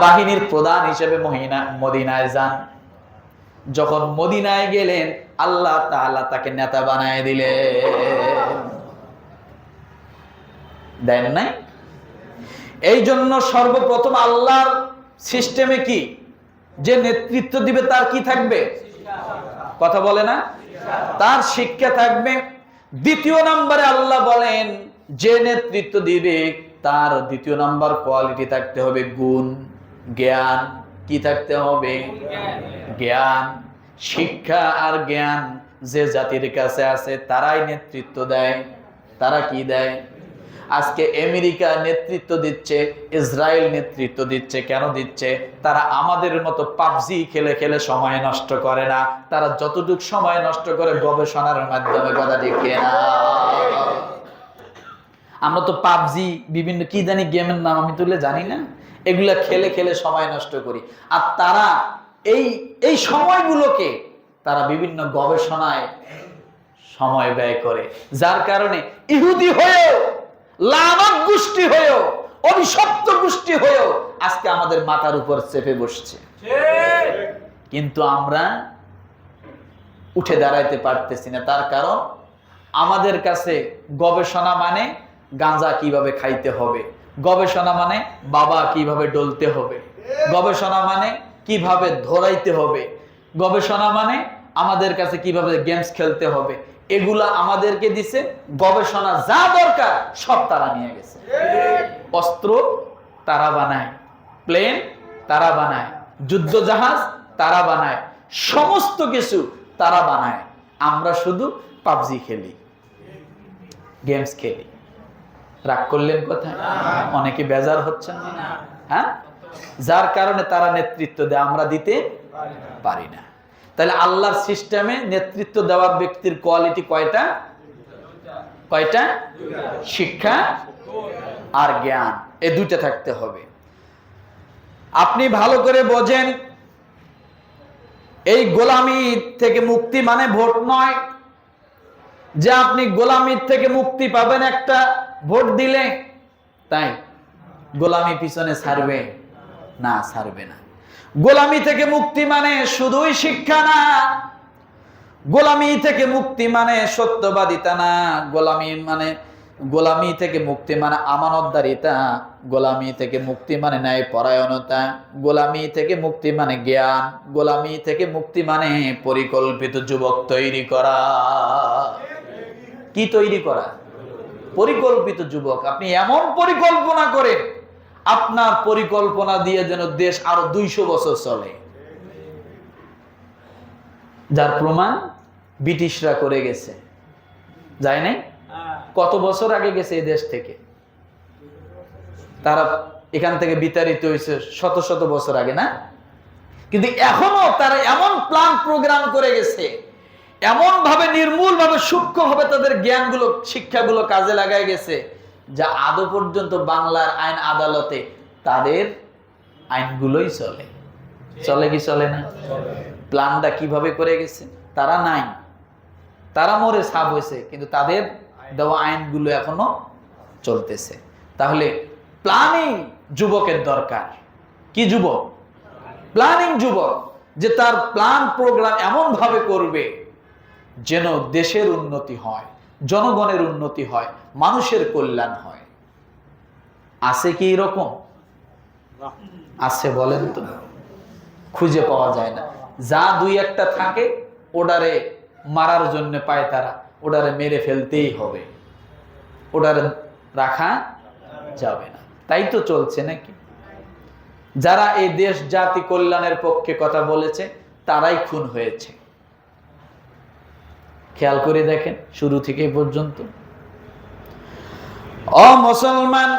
বাহিনীর প্রধান হিসেবে মহিনা মদিনায় যান। যখন মদিনায় গেলেন, আল্লাহ তাআলা তাকে নেতা বানায় দিলেন। দেন নাই? এই জন্য সর্বপ্রথম আল্লাহর সিস্টেমে কি? যে নেতৃত্ব দিবে তার কি থাকবে? কথা বলে না? তার শিক্ষা থাকবে। দ্বিতীয় নম্বরে আল্লাহ বলেন, যে নেতৃত্ব দিবে, তার দ্বিতীয় নাম্বার কোয়ালিটি থাকতে হবে গুণ। জ্ঞান কি থাকতে হবে? জ্ঞান। শিক্ষা আর জ্ঞান যে জাতির কাছে আছে, তারাই নেতৃত্ব দেয়। তারা কি দেয়? আজকে আমেরিকা নেতৃত্ব দিচ্ছে, ইসরায়েল নেতৃত্ব দিচ্ছে, কেন দিচ্ছে? তারা আমাদের মতো পাবজি খেলে খেলে সময় নষ্ট করে না। তারা যতটুকু সময় নষ্ট করে গবেষণার মাধ্যমে কথা ঠিক না আমরা তো পাবজি, বিভিন্ন কি জানি গেমের নাম আমি তুলে জানি না। এগুলা খেলে খেলে সময় নষ্ট করি। আর তারা এই এই সময়গুলোকে তারা বিভিন্ন গবেষণায় সময় ব্যয় করে। যার কারণে ইহুদি হয়েও লামাক গোষ্ঠী হয়েও, অভিশপ্ত গোষ্ঠী হয়েও আজকে আমাদের মাথার উপর চেপে বসছে। কিন্তু আমরা উঠে দাঁড়াইতে পারতেছি না। তার কারণ আমাদের কাছে গবেষণা মানে গাঁজা কীভাবে খাইতে হবে গবেষণা মানে বাবা কীভাবে ডলতে হবে। গবেষণা মানে কীভাবে ধরাইতে হবে। গবেষণা মানে আমাদের কাছে কীভাবে গেমস খেলতে হবে। এগুলা আমাদেরকে দিছে, গবেষণা যা দরকার সব তারা নিয়ে গেছে। অস্ত্র তারা বানায়, প্লেন তারা বানায়, যুদ্ধ জাহাজ তারা বানায়, সমস্ত কিছু তারা বানায়। আমরা শুধু পাবজি খেলি, গেমস খেলি। রাগ করলেন কোথায়? অনেকে বেজার হচ্ছেন। হ্যাঁ? যার কারণে তারা নেতৃত্ব দেয়, আমরা দিতে পারি না। তাহলে আল্লাহর সিস্টেমে নেতৃত্ব দেওয়ার ব্যক্তির কোয়ালিটি কয়টা? কয়টা? শিক্ষা আর জ্ঞান। এ দুইটা থাকতে হবে। আপনি ভালো করে বোঝেন, এই গোলামি থেকে মুক্তি মানে ভোট নয়। যে আপনি গোলামির থেকে মুক্তি পাবেন একটা ভোট দিলে তাই গোলামি পিছনে ছাড়বে না ছাড়বে না। গোলামি থেকে মুক্তি মানে শুধুই শিক্ষা না, গোলামি থেকে মুক্তি মানে সত্যবাদিতা না, গোলামি মানে গোলামি থেকে মুক্তি মানে আমানতদারিতা, গোলামি থেকে মুক্তি মানে ন্যায় পরায়ণতা গোলামি থেকে মুক্তি মানে জ্ঞান, গোলামি থেকে মুক্তি মানে পরিকল্পিত যুবক তৈরি করা। কি তৈরি করা? পরিকল্পিত যুবক, আপনি এমন পরিকল্পনা করেন, আপনার পরিকল্পনা দিয়ে যেন দেশ আরও দুইশো বছর চলে। যার প্রমাণ ব্রিটিশরা করে গেছে। যায় নাই? কত বছর আগে গেছে এই দেশ থেকে? তারা এখান থেকে বিতাড়িত হয়েছে শত শত বছর আগে, না? কিন্তু এখনও তারা এমন প্ল্যান প্রোগ্রাম করে গেছে এমন ভাবে নির্মূল ভাবে সূক্ষ্ম ভাবে তাদের জ্ঞানগুলো, শিক্ষাগুলো কাজে লাগায় গেছে যা আদৌ পর্যন্ত বাংলার আইন আদালতে তাদের আইনগুলোই চলে। চলে কি চলে না? প্ল্যানটা কীভাবে করে গেছে? তারা নাই। তারা মরে সাব হয়েছে, কিন্তু তাদের দেওয়া আইনগুলো এখনও চলতেছে। তাহলে প্ল্যানিং যুবকের দরকার। কি যুবক? প্ল্যানিং যুবক, যে তার প্ল্যান প্রোগ্রাম এমন ভাবে করবে যেন দেশের উন্নতি হয়, জনগণের উন্নতি হয়, মানুষের কল্যাণ হয়। আছে কি এরকম? আছে বলেন তো। খুঁজে পাওয়া যায় না। যা দুই একটা থাকে ওডারে মারার জন্য পায় তারা। ওডারে মেরে ফেলতেই হবে। ওডারে রাখা যাবে না। তাই তো চলছে নাকি? যারা এই দেশ জাতি কল্যাণের পক্ষে কথা বলেছে, তারাই খুন হয়েছে। খেয়াল করে দেখেন, শুরু থেকে পর্যন্ত। অ মুসলমান,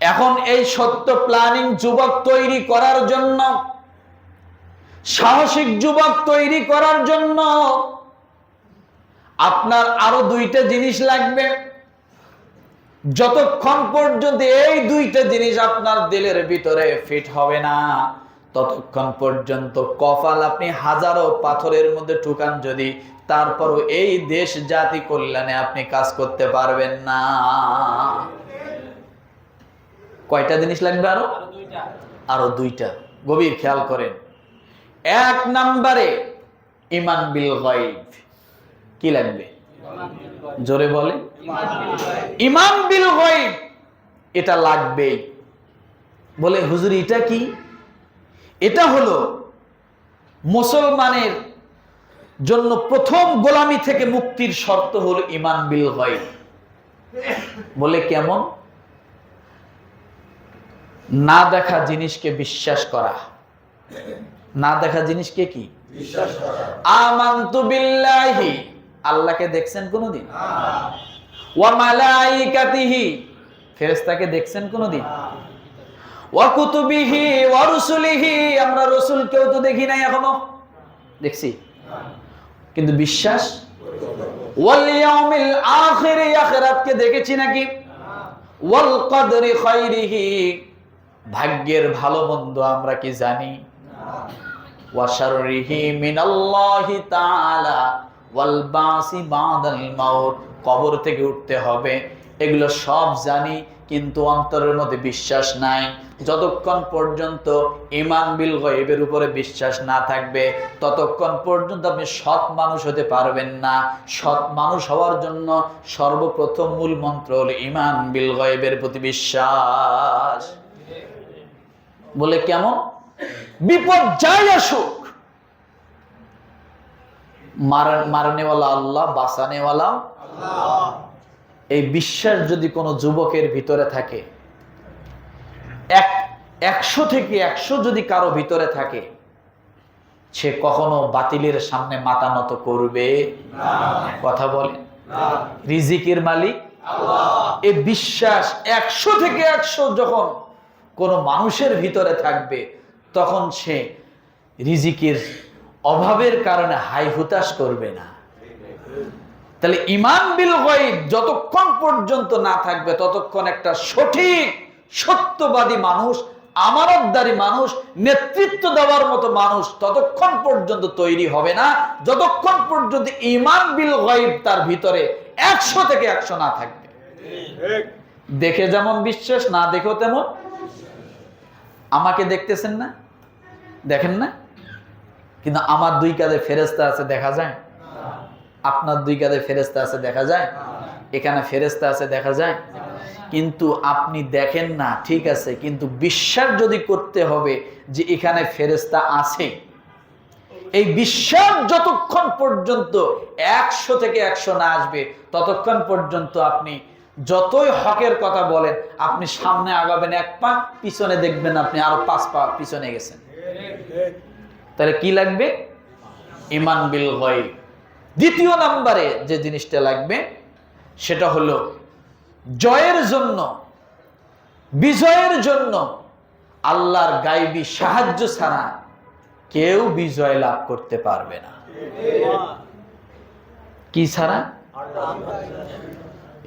এখন এই সত্য প্ল্যানিং যুবক তৈরি করার জন্য, সাহসিক যুবক তৈরি করার জন্য আপনার আরও দুইটা জিনিস লাগবে। যতক্ষণ পর্যন্ত এই দুইটা জিনিস আপনার দিলের ভিতরে ফিট হবে না ততক্ষণ পর্যন্ত কপাল আপনি হাজারো পাথরের মধ্যে ঠুকান যদি তারপরও এই দেশ জাতি কল্যাণে আপনি কাজ করতে পারবেন না। কয়টা জিনিস লাগবে আরও? আরও দুইটা। গভীর খেয়াল করেন। এক নাম্বারে ইমান বিল গাইব কি লাগবে? জোরে বলে ইমান বিল গাইব এটা লাগবেই। বলে, হুজুর, এটা কি? এটা হলো মুসলমানের জন্য প্রথম গোলামি থেকে মুক্তির শর্ত হলো ইমান বিল গাইব বলে কেমন? না দেখা জিনিসকে বিশ্বাস করা। না দেখা জিনিসকে কি? আমান্তু বিল্লাহি। আল্লাহকে দেখছেন কোনদিন? ওয়া মালাইকাতিহি। ফেরেশতাকে দেখছেন কোনদিন? ওয়া কুতুবিহি ওয়া রুসুলিহি, আমরা তো দেখি নাই এখনও। দেখছি। কিন্তু বিশ্বাস? দেখেছি নাকি? কদরি ভাগ্যের ভালো মন্দ আমরা কি জানি? ওয়াল কবর থেকে উঠতে হবে। এগুলো সব জানি, কিন্তু অন্তরের মধ্যে বিশ্বাস নাই। যতক্ষণ পর্যন্ত ইমান বিল গয়েবের উপরে বিশ্বাস না থাকবে, ততক্ষণ পর্যন্ত আপনি সৎ মানুষ হতে পারবেন না। সৎ মানুষ হওয়ার জন্য সর্বপ্রথম মূল মন্ত্র হলো ইমান বিল গয়েবের প্রতি বিশ্বাস। বলে কেমন? বিপদ যাই আসুক মারনেওয়ালা আল্লাহ, বাঁচানেওয়ালা এই বিশ্বাস যদি কোনো যুবকের ভিতরে থাকে এক একশো থেকে একশো যদি কারও ভিতরে থাকে সে কখনো বাতিলের সামনে মাথা নত করবে কথা বলে রিজিকের মালিক? এই বিশ্বাস একশো থেকে একশো যখন কোনো মানুষের ভিতরে থাকবে তখন সে রিজিকের অভাবের কারণে হাই হুতাশ করবে না। তাহলে ইমান বিল গাইব যতক্ষণ পর্যন্ত না থাকবে, ততক্ষণ একটা সঠিক, সত্যবাদী মানুষ, আমানতদারি মানুষ, নেতৃত্ব দেওয়ার মতো মানুষ ততক্ষণ পর্যন্ত তৈরি হবে না। যতক্ষণ পর্যন্ত ইমান বিল গাইব তার ভিতরে একশো থেকে একশো না থাকবে। দেখে যেমন বিশ্বাস, না দেখেও তেমন। আমাকে দেখতেছেন না? দেখেন না? কিন্তু আমার দুই কাঁধে ফেরেস্তা আছে, দেখা যায়? আপনার দুই কাঁধে ফেরেস্তা আছে, দেখা যায়? এখানে ফেরেস্তা আছে, দেখা যায়? কিন্তু আপনি দেখেন না, ঠিক আছে, কিন্তু বিশ্বাস যদি করতে হবে যে এখানে ফেরেস্তা আছে, এই বিশ্বাস যতক্ষণ পর্যন্ত একশো থেকে একশো না আসবে, ততক্ষণ পর্যন্ত আপনি যতই হকের কথা বলেন, আপনি সামনে আগাবেন এক পা, পিছনে দেখবেন আপনি আরও পাঁচ পা পিছনে গেছেন। তাহলে কি লাগবে? ইমান বিল গয় দ্বিতীয় নাম্বারে যে জিনিসটা লাগবে, সেটা হলো জয়ের জন্য, বিজয়ের জন্য আল্লাহর গাইবী সাহায্য ছাড়া কেউ বিজয় লাভ করতে পারবে না। কি ছাড়া?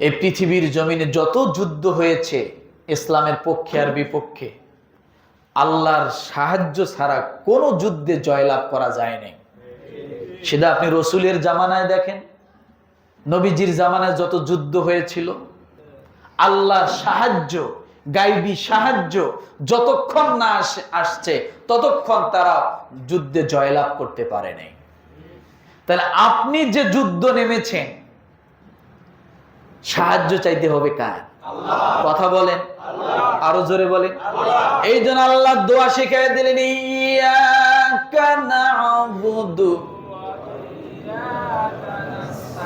এই পৃথিবীর জমিনে যত যুদ্ধ হয়েছে, ইসলামের পক্ষে আর বিপক্ষে, আল্লাহর সাহায্য ছাড়া কোনো যুদ্ধে জয়লাভ করা যায়নি সেটা আপনি রসুলের জামানায় দেখেন নবীজির জামানায় যত যুদ্ধ হয়েছিল আল্লাহর সাহায্য গাইবী সাহায্য যতক্ষণ না আসছে ততক্ষণ তারা যুদ্ধে জয়লাভ করতে পারেনি তাহলে আপনি যে যুদ্ধ নেমেছেন সাহায্য চাইতে হবে কার? কথা বলেন। আরও জোরে বলেন। এই জন্য আল্লাহ দোয়া শিখাই দিলেন ইয়াকা না'বুদু ইয়াকা না'বুদু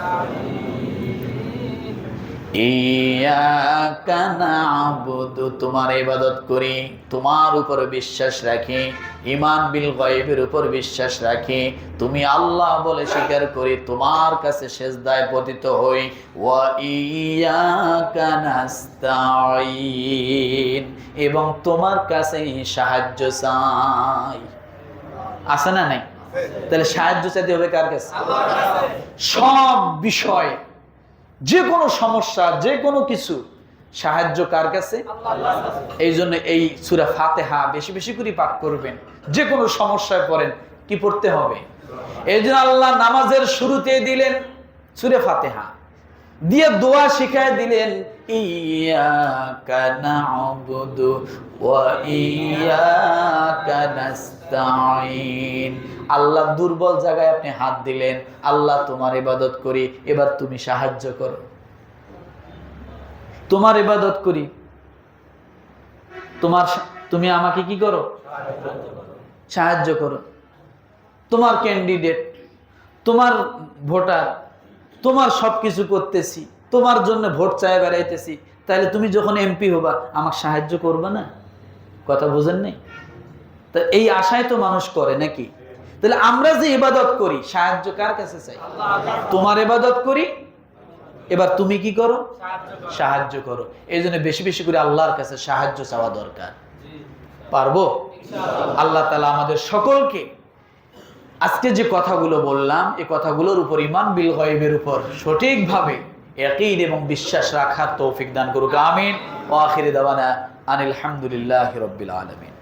তোমার ইবাদত করি তোমার উপর বিশ্বাস রাখি ইমান বিল গায়বের উপর বিশ্বাস রাখি তুমি আল্লাহ বলে স্বীকার করি তোমার কাছে সেজদায় পতিত হই ওয়া এবং তোমার কাছে সাহায্য চাই। আছে না নাই? তাহলে সাহায্য চাইতে হবে কার কাছে। সব বিষয়। যে কোনো সমস্যা, যে কোনো কিছু সাহায্য কার কাছে? এই জন্য এই সুরা ফাতেহা বেশি বেশি করে পাঠ করবেন। যে কোনো সমস্যায় পড়েন, কি পড়তে হবে? এই জন্য আল্লাহ নামাজের শুরুতে দিলেন সুরে ফাতেহা। দিয়ে দোয়া শিখায় দিলেন, ইয়াকা না'বুদু আল্লাহ দুর্বল জায়গায় আপনি হাত দিলেন, আল্লাহ তোমার ইবাদত করি, এবার তুমি সাহায্য করো। তোমার ইবাদত করি। তোমার তুমি আমাকে কি করো? সাহায্য করো। তোমার ক্যান্ডিডেট তোমার ভোটার, তোমার সব কিছু করতেছি, তোমার জন্য ভোট চায় বেড়াইতেছি তাহলে তুমি যখন এমপি হবা, আমাকে সাহায্য করবে না? কথা বুঝেন নেই? তা এই আশায় তো মানুষ করে নাকি? তাহলে আমরা যে ইবাদত করি, সাহায্য কার কাছে চাই? তোমার ইবাদত করি? এবার তুমি কি করো? সাহায্য করো। এই জন্য বেশি বেশি করে আল্লাহর কাছে সাহায্য চাওয়া দরকার। পারব? আল্লাহ তালা আমাদের সকলকে আজকে যে কথাগুলো বললাম এই কথাগুলোর উপর ইমান বিল গয়েবের উপর সঠিকভাবে একইদ এবং বিশ্বাস রাখার তৌফিক দান করুক। আমিন। ও আখিরি দাওয়ানা আনিল হামদুলিল্লাহ রব্বিল আলমিন।